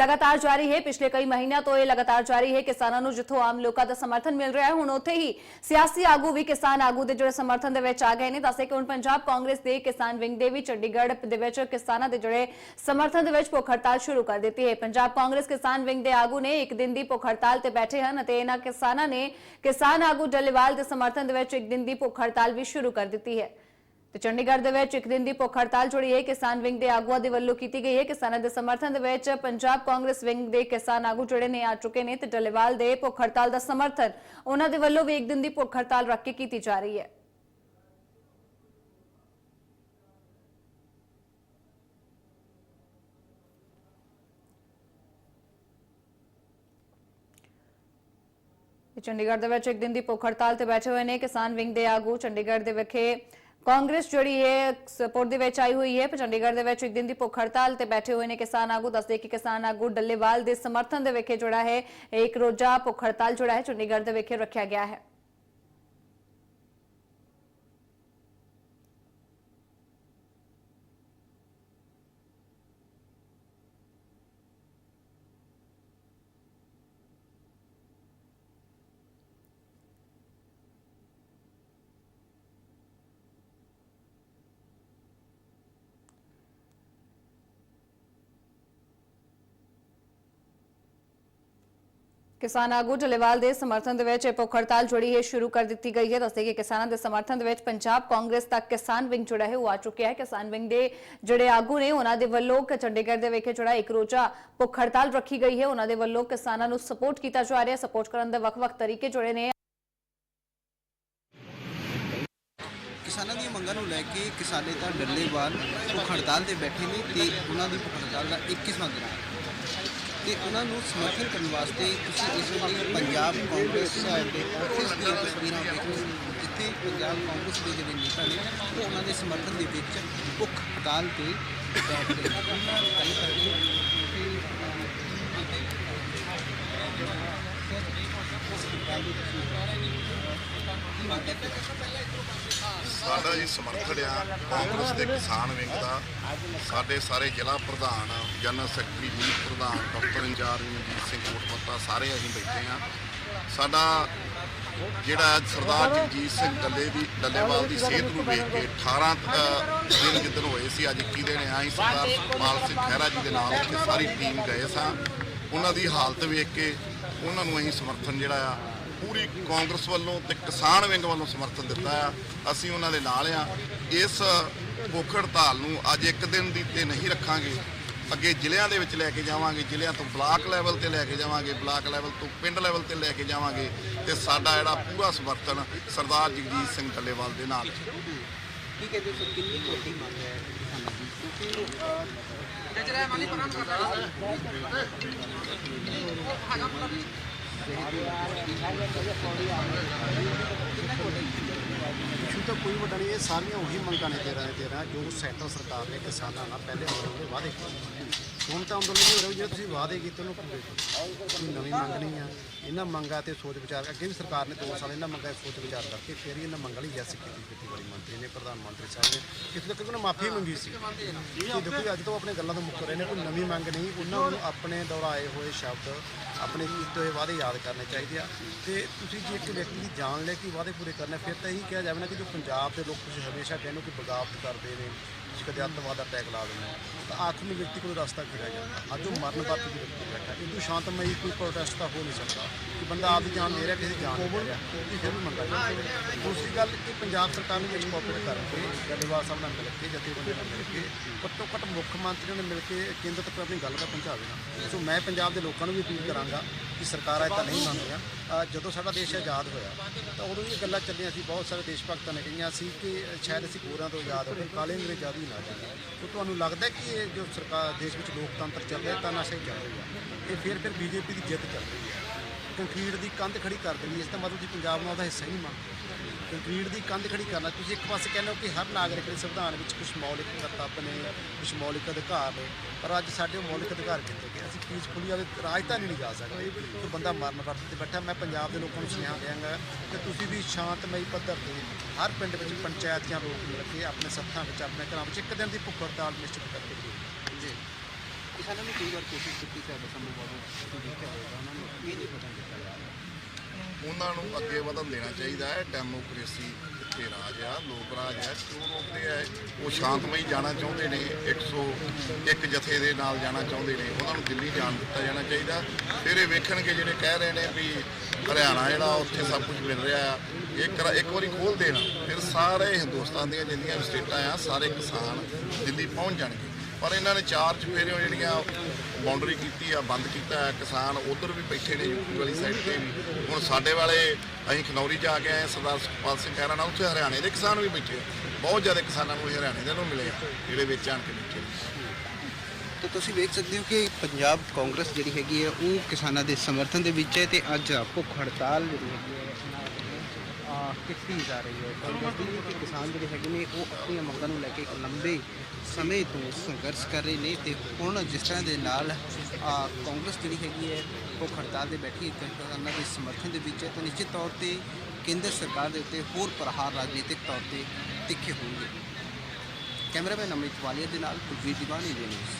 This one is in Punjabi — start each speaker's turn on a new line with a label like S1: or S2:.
S1: ਲਗਾਤਾਰ ਜਾਰੀ ਹੈ। ਪਿਛਲੇ ਕਈ ਮਹੀਨਿਆਂ ਤੋਂ ਇਹ ਲਗਾਤਾਰ ਜਾਰੀ ਹੈ। ਕਿਸਾਨਾਂ ਨੂੰ ਜਿੱਥੋਂ ਆਮ ਲੋਕਾਂ ਦਾ ਸਮਰਥਨ ਮਿਲ ਰਿਹਾ ਹੈ, ਹੁਣ ਉੱਥੇ ਹੀ ਸਿਆਸੀ ਆਗੂ ਵੀ ਕਿਸਾਨ ਆਗੂ ਦੇ ਜਿਹੜੇ ਸਮਰਥਨ ਦੇ ਵਿੱਚ ਆ ਗਏ ਨੇ। ਦੱਸੇ ਕਿ ਹੁਣ ਪੰਜਾਬ ਕਾਂਗਰਸ ਦੇ ਕਿਸਾਨ ਵਿੰਗ ਦੇ ਵੀ ਚੰਡੀਗੜ੍ਹ ਦੇ ਵਿੱਚ ਕਿਸਾਨਾਂ ਦੇ ਜਿਹੜੇ ਸਮਰਥਨ ਦੇ ਵਿੱਚ ਭੁੱਖ ਹੜਤਾਲ ਸ਼ੁਰੂ ਕਰ ਦਿੱਤੀ ਹੈ। ਪੰਜਾਬ ਕਾਂਗਰਸ ਕਿਸਾਨ ਵਿੰਗ ਦੇ ਆਗੂ ਨੇ ਇੱਕ ਦਿਨ ਦੀ ਭੁੱਖ ਹੜਤਾਲ ਤੇ ਬੈਠੇ ਹਨ ਅਤੇ ਇਹਨਾਂ ਕਿਸਾਨਾਂ ਨੇ ਕਿਸਾਨ ਆਗੂ ਡੱਲੇਵਾਲ ਦੇ ਸਮਰਥਨ ਦੇ ਵਿੱਚ ਇੱਕ ਦਿਨ ਦੀ ਭੁੱਖ ਹੜਤਾਲ ਵੀ ਸ਼ੁਰੂ ਕਰ ਦਿੱਤੀ ਹੈ। ਤੇ ਚੰਡੀਗੜ੍ਹ ਦੇ ਵਿੱਚ ਇੱਕ ਦਿਨ ਦੀ ਭੁੱਖ ਹੜਤਾਲ ਜਿਹੜੀ ਹੈ। ਕਿਸਾਨ ਵਿੰਗ ਦੇ ਆਗੂਆਂ ਦੇ ਵੱਲੋਂ ਕੀਤੀ ਗਈ ਹੈ। ਕਿਸਾਨਾਂ ਦੇ ਸਮਰਥਨ ਦੇ ਵਿੱਚ ਪੰਜਾਬ ਕਾਂਗਰਸ ਵਿੰਗ ਦੇ ਕਿਸਾਨ ਆਗੂ ਜਿਹੜੇ ਨੇ ਆ ਚੁੱਕੇ ਨੇ ਤੇ ਡੱਲੇਵਾਲ ਦੇ ਭੁੱਖ ਹੜਤਾਲ ਦਾ ਸਮਰਥਨ ਉਹਨਾਂ ਦੇ ਵੱਲੋਂ ਵੀ ਇੱਕ ਦਿਨ ਦੀ ਭੁੱਖ ਹੜਤਾਲ ਰੱਖ ਕੇ ਕੀਤੀ ਜਾ ਰਹੀ ਹੈ। ਚੰਡੀਗੜ੍ਹ ਦੇ ਵਿੱਚ ਇੱਕ ਦਿਨ ਦੀ ਭੁੱਖ ਹੜਤਾਲ ਤੇ ਬੈਠੇ ਹੋਏ ਨੇ ਕਿਸਾਨ ਵਿੰਗ ਦੇ ਆਗੂ। ਚੰਡੀਗੜ੍ਹ ਦੇ ਵਿਖੇ ਕਾਂਗਰਸ ਜਿਹੜੀ ਹੈ, ਸਪੋਰਟ ਦੇ ਵਿੱਚ ਆਈ ਹੋਈ ਹੈ ਚੰਡੀਗੜ੍ਹ ਦੇ ਵਿੱਚ ਇੱਕ ਦਿਨ ਦੀ ਭੁੱਖ ਹੜਤਾਲ ਤੇ ਬੈਠੇ ਹੋਏ ਨੇ ਕਿਸਾਨ ਆਗੂ। ਦੱਸਦੇ ਕਿ ਕਿਸਾਨ ਆਗੂ ਡੱਲੇਵਾਲ ਦੇ ਸਮਰਥਨ ਦੇ ਵਿਖੇ ਜਿਹੜਾ ਹੈ ਇੱਕ ਰੋਜ਼ਾ ਭੁੱਖ ਹੜਤਾਲ ਜਿਹੜਾ ਹੈ, ਚੰਡੀਗੜ੍ਹ ਦੇ ਵਿਖੇ ਰੱਖਿਆ ਗਿਆ ਹੈ। ਕਿਸਾਨ ਆਗੂ ਢਲੇਵਾਲ ਦੇ ਸਮਰਥਨ ਦੇ ਵਿੱਚ ਭੁੱਖ ਹੜਤਾਲ ਜਿਹੜੀ ਹੈ ਸ਼ੁਰੂ ਕਰ ਦਿੱਤੀ ਗਈ ਹੈ। ਦੱਸਦੇ ਕਿ ਕਿਸਾਨਾਂ ਦੇ ਸਮਰਥਨ ਦੇ ਵਿੱਚ ਪੰਜਾਬ ਕਾਂਗਰਸ ਤੱਕ ਕਿਸਾਨ ਵਿੰਗ ਜਿਹੜਾ ਹੈ, ਉਹ ਆ ਚੁੱਕਿਆ ਹੈ। ਕਿਸਾਨ ਵਿੰਗ ਦੇ ਜਿਹੜੇ ਆਗੂ ਨੇ, ਉਹਨਾਂ ਦੇ ਵੱਲੋਂ ਚੰਡੀਗੜ੍ਹ ਦੇ ਵਿਖੇ ਜਿਹੜਾ ਇੱਕ ਰੋਜ਼ਾ ਭੁੱਖ ਹੜਤਾਲ ਰੱਖੀ ਗਈ ਹੈ। ਉਹਨਾਂ ਦੇ ਵੱਲੋਂ ਕਿਸਾਨਾਂ ਨੂੰ ਸਪੋਰਟ ਕੀਤਾ ਜਾ ਰਿਹਾ, ਸਪੋਰਟ ਕਰਨ ਦੇ ਵੱਖ-ਵੱਖ ਤਰੀਕੇ ਜਿਹੜੇ ਨੇ।
S2: ਕਿਸਾਨਾਂ ਦੀਆਂ ਮੰਗਾਂ ਨੂੰ ਲੈ ਕੇ ਕਿਸਾਨੇ ਤਾਂ ਡੱਲੇਵਾਲ ਭੁੱਖ ਹੜਤਾਲ ਤੇ ਬੈਠੇ ਨੇ ਤੇ ਉਹਨਾਂ ਦੀ ਭੁੱਖ ਹੜਤਾਲ ਦਾ 21ਵਾਂ ਦਿਨ ਹੈ ਤੇ ਉਹਨਾਂ ਨੂੰ ਸਮਰਥਨ ਕਰਨ ਵਾਸਤੇ ਤੁਸੀਂ ਇਸ ਵੇਲੇ ਪੰਜਾਬ ਕਾਂਗਰਸ ਦੇ ਆਫਿਸ ਦੀਆਂ ਤਸਵੀਰਾਂ ਦੇਖ ਜਿੱਥੇ ਪੰਜਾਬ ਕਾਂਗਰਸ ਦੇ ਜਿਹੜੇ ਨੇਤਾ ਨੇ, ਉਹ ਉਹਨਾਂ ਦੇ ਸਮਰਥਨ ਦੇ ਵਿੱਚ ਭੁੱਖ ਹੜਤਾਲ ਤੇ ਬੈਠ ਗਏ। ਗੱਲ ਕਰਦੇ
S3: ਸਾਡਾ ਜੀ ਸਮਰਥਨ ਆ ਕਾਂਗਰਸ ਦੇ ਕਿਸਾਨ ਵਿੰਗ ਦਾ। ਸਾਡੇ ਸਾਰੇ ਜ਼ਿਲ੍ਹਾ ਪ੍ਰਧਾਨ, ਜਨਰਲ ਸੈਕਟਰੀ, ਮੀਤ ਪ੍ਰਧਾਨ, ਡਾਕਟਰ ਇੰਚਾਰਜ ਮਨਜੀਤ ਸਿੰਘ ਕੋਟਪੱਤਾ, ਸਾਰੇ ਅਸੀਂ ਬੈਠੇ ਆ। ਸਾਡਾ ਜਿਹੜਾ ਸਰਦਾਰ ਜਗਜੀਤ ਸਿੰਘ ਡੱਲੇ ਦੀ ਡੱਲੇਵਾਲ ਦੀ ਸਿਹਤ ਨੂੰ ਵੇਖ ਕੇ 18 ਦਿਨ ਜਿੱਦਣ ਹੋਏ ਸੀ, ਅੱਜ 21 ਦਿਨ ਆਈ ਸਰਦਾਰ ਸੁਖਪਾਲ ਸਿੰਘ ਖਹਿਰਾ ਜੀ ਦੇ ਨਾਲ ਉੱਥੇ ਸਾਰੀ ਟੀਮ ਗਏ ਸਾਂ। ਉਹਨਾਂ ਦੀ ਹਾਲਤ ਵੇਖ ਕੇ ਉਹਨਾਂ ਨੂੰ ਅਸੀਂ ਸਮਰਥਨ ਜਿਹੜਾ ਆ, ਪੂਰੀ ਕਾਂਗਰਸ ਵੱਲੋਂ ਤੇ ਕਿਸਾਨ ਵਿੰਗ ਵੱਲੋਂ ਸਮਰਥਨ ਦਿੱਤਾ ਆ। ਅਸੀਂ ਉਹਨਾਂ ਦੇ ਨਾਲ ਆ। ਇਸ ਭੁੱਖ ਹੜਤਾਲ ਨੂੰ ਅੱਜ ਇੱਕ ਦਿਨ ਦੀ ਤੇ ਨਹੀਂ ਰੱਖਾਂਗੇ। ਅੱਗੇ ਜ਼ਿਲ੍ਹਿਆਂ ਦੇ ਵਿੱਚ ਲੈ ਕੇ ਜਾਵਾਂਗੇ। ਜ਼ਿਲ੍ਹਿਆਂ ਤੋਂ ਬਲਾਕ ਲੈਵਲ ਤੇ ਲੈ ਕੇ ਜਾਵਾਂਗੇ। ਬਲਾਕ ਲੈਵਲ ਤੋਂ ਪਿੰਡ ਲੈਵਲ ਤੇ ਲੈ ਕੇ ਜਾਵਾਂਗੇ। ਤੇ ਸਾਡਾ ਜਿਹੜਾ ਪੂਰਾ ਸਮਰਥਨ ਸਰਦਾਰ ਜਗਜੀਤ ਸਿੰਘ ਡੱਲੇਵਾਲ ਦੇ ਨਾਲ। ਹੈ
S2: ਕੀ ਕਿੰਨੀ ਕੋਟੀ ਮੰਗ ਹੈ ਕਿਸਾਨਾਂ
S4: ਇਸ਼ੂ ਤਾਂ ਕੋਈ ਵੱਡਾ ਨਹੀਂ, ਇਹ ਸਾਰੀਆਂ ਉਹੀ ਮੰਗਾਂ ਨੇ ਤੇਰਾ ਤੇਰਾ ਜੋ ਸੈਂਟਰ ਸਰਕਾਰ ਨੇ ਕਿਸਾਨਾਂ ਨਾਲ ਪਹਿਲੇ ਅੰਦੋਲਨ ਦੇ ਵਾਅਦੇ ਕੀਤੇ। ਹੁਣ ਤਾਂ ਅੰਦੋਲਨ ਨਹੀਂ ਹੋ ਰਿਹਾ ਜਿਹੜੇ ਤੁਸੀਂ ਵਾਅਦੇ ਕੀਤੇ ਉਹਨੂੰ ਪੂਰੇ ਕਰੋ ਕੋਈ ਨਵੀਂ ਮੰਗ ਨਹੀਂ ਆ। ਇਹਨਾਂ ਮੰਗਾਂ ਤੇ ਸੋਚ ਵਿਚਾਰ, ਅੱਗੇ ਵੀ ਸਰਕਾਰ ਨੇ 2 ਸਾਲ ਇਹਨਾਂ ਮੰਗਾਂ 'ਤੇ ਸੋਚ ਵਿਚਾਰ ਕਰਕੇ ਫਿਰ ਹੀ ਇਹਨਾਂ ਮੰਗਾਂ ਲਈ ਯੈਸ ਕੀਤੀ ਖੇਤੀਬਾੜੀ ਮੰਤਰੀ ਨੇ, ਪ੍ਰਧਾਨ ਮੰਤਰੀ ਸਾਹਿਬ ਨੇ। ਕਿਤੇ ਤੱਕ ਉਹਨਾਂ ਮਾਫੀ ਮੰਗੀ ਸੀ। ਕਿ ਦੇਖੋ ਅੱਜ ਤੋਂ ਆਪਣੇ ਗੱਲਾਂ ਤੋਂ ਮੁੱਕ ਰਹੇ ਨੇ, ਕੋਈ ਨਵੀਂ ਮੰਗ ਨਹੀਂ। ਉਹਨਾਂ ਨੂੰ ਆਪਣੇ ਦੁਹਰਾਏ ਹੋਏ ਸ਼ਬਦ, ਆਪਣੇ ਕੀਤੇ ਹੋਏ ਵਾਅਦੇ ਯਾਦ ਕਰਨੇ ਚਾਹੀਦੇ ਆ। ਤੇ ਤੁਸੀਂ ਜੇ ਇੱਕ ਵਿਅਕਤੀ ਦੀ ਜਾਨ ਲੈ ਕੇ ਵਾਅਦੇ ਪੂਰੇ ਕਰਨੇ ਫਿਰ ਤਾਂ ਇਹੀ ਕਿਹਾ ਜਾਵੇ ਨਾ ਕਿ ਜੋ ਪੰਜਾਬ ਦੇ ਲੋਕ ਤੁਸੀਂ ਹਮੇਸ਼ਾ ਕਹਿੰਦੇ ਹੋ ਕਿ ਬਗਾਵਤ ਕਰਦੇ ਨੇ। ਕਦੇ ਅੱਤਵਾਦ ਦਾ ਟੈਗ ਲਾ ਦਿੰਦੇ ਤਾਂ ਆਖਰ ਵਿਅਕਤੀ ਕੋਲ ਰਸਤਾ ਕੀ ਜਾਂਦਾ ਅੱਜ ਉਹ ਮਰਨ ਵਰਤ ਦੀ ਵਿਅਕਤੀ ਬੈਠਾ। ਇਹਨੂੰ ਸ਼ਾਂਤਮਈ ਕੋਈ ਪ੍ਰੋਟੈਸਟ ਤਾਂ ਹੋ ਨਹੀਂ ਸਕਦਾ। ਕਿ ਬੰਦਾ ਆਪਦੀ ਜਾਨ ਦੇ ਰਿਹਾ, ਕਿਸੇ ਦੀ ਜਾਨ ਨਹੀਂ ਦੇ ਰਿਹਾ। ਇਹ ਫਿਰ ਵੀ ਮੰਗਾ ਜਾਂਦੀ। ਦੂਸਰੀ ਗੱਲ ਕਿ ਪੰਜਾਬ ਸਰਕਾਰ ਨੂੰ ਵਿੱਚ ਕੋਆਪਰੇਟ ਕਰਕੇ ਗੱਲਬਾਤ ਸਾਹਿਬ ਨਾਲ ਮਿਲ ਕੇ ਜਥੇਬੰਦੀ ਨਾਲ ਮਿਲ ਕੇ, ਘੱਟੋ ਘੱਟ ਮੁੱਖ ਮੰਤਰੀ ਨਾਲ ਮਿਲ ਕੇ ਕੇਂਦਰ ਤੱਕ ਆਪਣੀ ਗੱਲ ਦਾ ਪਹੁੰਚਾਵੇ ਸੋ ਮੈਂ ਪੰਜਾਬ ਦੇ ਲੋਕਾਂ ਨੂੰ ਵੀ ਅਪੀਲ ਕਰਾਂਗਾ ਕਿ ਸਰਕਾਰਾਂ ਇਹ ਤਾਂ ਨਹੀਂ ਮੰਨਦੀਆਂ। ਜਦੋਂ ਸਾਡਾ ਦੇਸ਼ ਆਜ਼ਾਦ ਹੋਇਆ, ਤਾਂ ਉਦੋਂ ਵੀ ਇਹ ਗੱਲਾਂ ਚੱਲੀਆਂ ਸੀ। ਬਹੁਤ ਸਾਰੇ ਦੇਸ਼ ਭਗਤਾਂ ਨੇ ਕਹੀਆਂ ਸੀ ਕਿ ਸ਼ਾਇਦ ਅਸੀਂ ਗੋਰਿਆਂ ਤੋਂ ਆਜ਼ਾਦ ਹੋ ਗਏ, ਕਾਲੇ ਅੰਗਰੇਜ਼ ਆਜ਼ਾਦੀ ਨਾ ਜਾਈਏ ਤਾਂ ਤੁਹਾਨੂੰ ਲੱਗਦਾ ਕਿ ਇਹ ਜੋ ਸਰਕਾਰ ਦੇਸ਼ ਵਿੱਚ ਲੋਕਤੰਤਰ ਚੱਲ ਰਿਹਾ, ਤਾਂ ਨਸ਼ਾ ਹੀ ਚੱਲ ਰਿਹਾ। ਇਹ ਫਿਰ ਫਿਰ ਬੀਜੇਪੀ ਦੀ ਜਿੱਤ ਚੱਲ ਰਹੀ ਹੈ। ਕੰਕਰੀਟ ਦੀ ਕੰਧ ਖੜੀ ਕਰ ਦੇਣੀ ਇਸ ਦਾ ਮਤਲਬ ਤੁਸੀਂ ਪੰਜਾਬ ਨਾਲ ਉਹਦਾ ਹਿੱਸਾ ਹੀ ਨਹੀਂ ਮੰਨਦੇ ਕੰਕਰੀਟ ਦੀ ਕੰਧ ਖੜੀ ਕਰਨਾ, ਤੁਸੀਂ ਇੱਕ ਪਾਸੇ ਕਹਿੰਦੇ ਹੋ ਕਿ ਹਰ ਨਾਗਰਿਕ ਦੇ ਸੰਵਿਧਾਨ ਵਿੱਚ ਕੁਝ ਮੌਲਿਕ ਕਰਤੱਵ ਨੇ ਕੁਝ ਮੌਲਿਕ ਅਧਿਕਾਰ ਨੇ, ਪਰ ਅੱਜ ਸਾਡੇ ਉਹ ਮੌਲਿਕ ਅਧਿਕਾਰ ਕਿੱਥੇ ਗਏ? ਅਸੀਂ ਪੀਸਫੁਲੀ ਆਵੇ ਰਾਜਧਾਨੀ ਨਹੀਂ ਜਾ ਸਕਦੇ। ਕੋਈ ਬੰਦਾ ਮਰਨ ਵਰਤ ਤੇ ਬੈਠਾ, ਮੈਂ ਪੰਜਾਬ ਦੇ ਲੋਕਾਂ ਨੂੰ ਸੁਨੇਹਾ ਦਿਆਂਗਾ ਕਿ ਤੁਸੀਂ ਵੀ ਸ਼ਾਂਤਮਈ ਪੱਧਰ ਤੇ ਹਰ ਪਿੰਡ ਵਿੱਚ ਪੰਚਾਇਤ ਜਾਂ ਲੋਕ ਮਿਲ ਕੇ ਆਪਣੇ ਸੱਥਾਂ ਵਿੱਚ, ਆਪਣੇ ਘਰਾਂ ਵਿੱਚ, ਇੱਕ ਦਿਨ ਦੀ ਭੁੱਖ ਹੜਤਾਲ ਨਿਸ਼ਚਿਤ ਕਰਕੇ
S2: ਕਿਸਾਨਾਂ ਨੂੰ ਕਈ ਵਾਰ ਕੋਸ਼ਿਸ਼ ਕੀਤੀ ਸਾਡਾ ਸੰਭੂ ਬਾਬੂ ਤੁਸੀਂ ਦੇਖਿਆ ਹੋਵੇਗਾ ਉਹਨਾਂ ਨੂੰ ਇਹ ਨਹੀਂ ਪਤਾ ਕੀਤਾ ਜਾ ਰਿਹਾ।
S3: ਉਹਨਾਂ ਨੂੰ ਅੱਗੇ ਵਧਣ ਦੇਣਾ ਚਾਹੀਦਾ ਹੈ, ਡੈਮੋਕ੍ਰੇਸੀ ਇੱਥੇ ਰਾਜ ਆ, ਲੋਕ ਰਾਜ ਆ, ਕਿਉਂ ਰੋਕਦੇ ਆ ਉਹ ਸ਼ਾਂਤਮਈ ਜਾਣਾ ਚਾਹੁੰਦੇ ਨੇ 101 ਜਥੇ ਦੇ ਨਾਲ ਜਾਣਾ ਚਾਹੁੰਦੇ ਨੇ, ਉਹਨਾਂ ਨੂੰ ਦਿੱਲੀ ਜਾਣ ਦਿੱਤਾ ਜਾਣਾ ਚਾਹੀਦਾ। ਫਿਰ ਇਹ ਵੇਖਣਗੇ, ਜਿਹੜੇ ਕਹਿ ਰਹੇ ਨੇ ਵੀ ਹਰਿਆਣਾ ਜਿਹੜਾ, ਉੱਥੇ ਸਭ ਕੁਝ ਮਿਲ ਰਿਹਾ ਆ। ਇੱਕ ਇੱਕ ਵਾਰੀ ਖੋਲ ਦੇਣਾ, ਫਿਰ ਸਾਰੇ ਹਿੰਦੁਸਤਾਨ ਦੀਆਂ ਜਿੰਨੀਆਂ ਵੀ ਸਟੇਟਾਂ ਆ, ਸਾਰੇ ਕਿਸਾਨ ਦਿੱਲੀ ਪਹੁੰਚ ਜਾਣਗੇ। ਪਰ ਇਹਨਾਂ ਨੇ ਚਾਰ ਚਫੇਰੇ ਜਿਹੜੀਆਂ ਬਾਉਂਡਰੀ ਕੀਤੀ ਆ ਬੰਦ ਕੀਤਾ ਹੈ ਕਿਸਾਨ ਉਧਰ ਵੀ ਬੈਠੇ ਨੇ ਯੂਪੀ ਵਾਲੀ ਸਾਈਡ ਤੇ ਵੀ ਹੁਣ ਸਾਡੇ ਵਾਲੇ ਅਸੀਂ ਖਨੌਰੀ ਜਾ ਕੇ ਆਏ ਸਰਦਾਰ ਸੁਖਪਾਲ ਸਿੰਘ ਖਹਿਰਾ ਨਾਲ ਉੱਥੇ ਹਰਿਆਣੇ ਦੇ ਕਿਸਾਨ ਵੀ ਬੈਠੇ ਆ। ਬਹੁਤ ਜ਼ਿਆਦਾ ਕਿਸਾਨਾਂ ਨੂੰ ਹਰਿਆਣੇ ਦੇ ਨੂੰ ਮਿਲੇ ਆ, ਜਿਹੜੇ ਵਿੱਚ ਆਣ ਕੇ ਬੈਠੇ
S2: ਤਾਂ ਤੁਸੀਂ ਵੇਖ ਸਕਦੇ ਹੋ ਕਿ ਪੰਜਾਬ ਕਾਂਗਰਸ ਜਿਹੜੀ ਹੈਗੀ ਹੈ ਉਹ ਕਿਸਾਨਾਂ ਦੇ ਸਮਰਥਨ ਦੇ ਵਿੱਚ ਹੈ ਤੇ ਅੱਜ ਭੁੱਖ ਹੜਤਾਲ ਜਿਹੜੀ ਹੈਗੀ ਹੈ ਆ ਕੀਤੀ ਜਾ ਰਹੀ ਹੈ। ਕਾਂਗਰਸ ਦੀ ਕਿਸਾਨ ਜਿਹੜੇ ਹੈਗੇ ਨੇ ਉਹ ਆਪਣੀਆਂ ਮੰਗਾਂ ਨੂੰ ਲੈ ਕੇ ਇੱਕ ਲੰਬੇ ਸਮੇਂ ਤੋਂ ਸੰਘਰਸ਼ ਕਰ ਰਹੇ ਨੇ ਤੇ ਹੁਣ ਜਿਸ ਤਰ੍ਹਾਂ ਦੇ ਨਾਲ ਆ, ਕਾਂਗਰਸ ਜਿਹੜੀ ਹੈਗੀ ਹੈ ਭੁੱਖ ਹੜਤਾਲ ਦੇ ਬੈਠੀ ਹੈ ਕਿਸਾਨਾਂ ਦੇ ਸਮਰਥਨ ਦੇ ਵਿੱਚ ਹੈ ਤਾਂ ਨਿਸ਼ਚਿਤ ਤੌਰ ਤੇ ਕੇਂਦਰ ਸਰਕਾਰ ਦੇ ਉੱਤੇ ਹੋਰ ਪ੍ਰਹਾਰ ਰਾਜਨੀਤਿਕ ਤੌਰ ਤੇ ਤਿੱਖੇ ਹੋਣਗੇ। ਕੈਮਰਾਮੈਨ ਅਮਿਤ ਵਾਲੀਆ ਦੇ ਨਾਲ ਕੁਲਵੀਰ ਦੀਵਾਨੀ ਦੇ ਨਿਊਜ਼